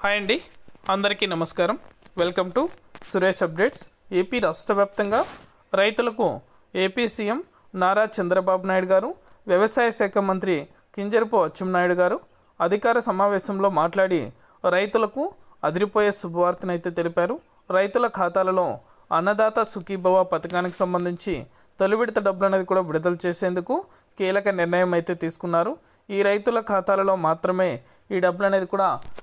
Hi అండి. అందరికీ నమస్కారం. Welcome to Suresh updates. AP రాష్ట్ర వ్యాప్తంగా రైతులకు ఏపీ సీఎం నారా చంద్రబాబు నాయుడు గారు వ్యవసాయ శాఖ మంత్రి కింజరపు అచ్చెన్నాయుడు గారు అధికార సమావేశంలో మాట్లాడి రైతులకు అదిరిపోయే శుభవార్తనైతే తెలిపారు. రైతుల ఖాతాలలో అన్నదాత సుఖీభవ పథకానికి సంబంధించి తొలి విడత డబ్బులు అనేది కూడా విడుదల చేసేందుకు కీలక నిర్ణయం అయితే తీసుకున్నారు. ఈ రైతుల ఖాతాలలో మాత్రమే ఈ డబ్బులు అనేది కూడా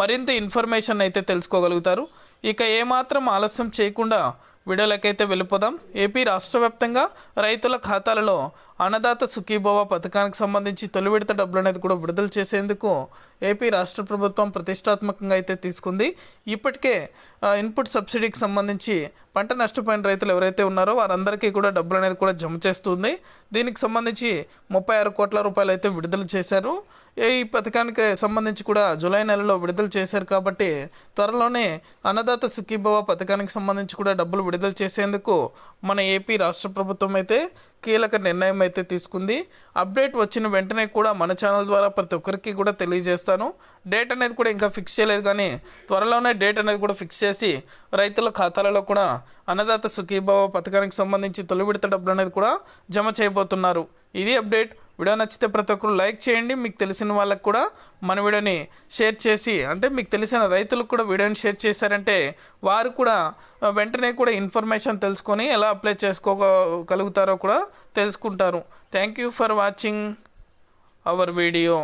మరింత ఇన్ఫర్మేషన్ అయితే తెలుసుకోగలుగుతారు. ఇక ఏమాత్రం ఆలస్యం చేయకుండా వీడియోలకైతే వెళ్ళిపోదాం. ఏపీ రాష్ట్ర వ్యాప్తంగా రైతుల ఖాతాలలో అన్నదాత సుఖీభవ పథకానికి సంబంధించి తొలి విడత డబ్బులు అనేది కూడా విడుదల చేసేందుకు ఏపీ రాష్ట్ర ప్రభుత్వం ప్రతిష్టాత్మకంగా అయితే తీసుకుంది. ఇప్పటికే ఇన్పుట్ సబ్సిడీకి సంబంధించి పంట నష్టపోయిన రైతులు ఎవరైతే ఉన్నారో వారందరికీ కూడా డబ్బులు అనేది కూడా జమ చేస్తుంది. దీనికి సంబంధించి ముప్పై ఆరు కోట్ల రూపాయలు అయితే విడుదల చేశారు. ఈ పథకానికి సంబంధించి కూడా జూలై నెలలో విడుదల చేశారు కాబట్టి త్వరలోనే అన్నదాత సుఖీభవ పథకానికి సంబంధించి కూడా డబ్బులు విడుదల చేసేందుకు మన ఏపీ రాష్ట్ర ప్రభుత్వం అయితే కీలక నిర్ణయం అయితే తీసుకుంది. అప్డేట్ వచ్చిన వెంటనే కూడా మన ఛానల్ ద్వారా ప్రతి ఒక్కరికి కూడా తెలియజేస్తాను. డేట్ అనేది కూడా ఇంకా ఫిక్స్ చేయలేదు కానీ త్వరలోనే డేట్ అనేది కూడా ఫిక్స్ చేసి రైతుల ఖాతాలలో కూడా అన్నదాత సుఖీభావ పథకానికి సంబంధించి తొలి విడత డబ్బులు అనేది కూడా జమ చేయబోతున్నారు. ఇది అప్డేట్. వీడియో నచ్చితే ప్రతి ఒక్కరు లైక్ చేయండి. మీకు తెలిసిన వాళ్ళకు కూడా మన వీడియోని షేర్ చేసి అంటే మీకు తెలిసిన రైతులకు కూడా వీడియోని షేర్ చేశారంటే వారు కూడా వెంటనే కూడా ఇన్ఫర్మేషన్ తెలుసుకొని ఎలా అప్లై చేసుకోగలుగుతారో కూడా తెలుసుకుంటారు. Thank you for watching our video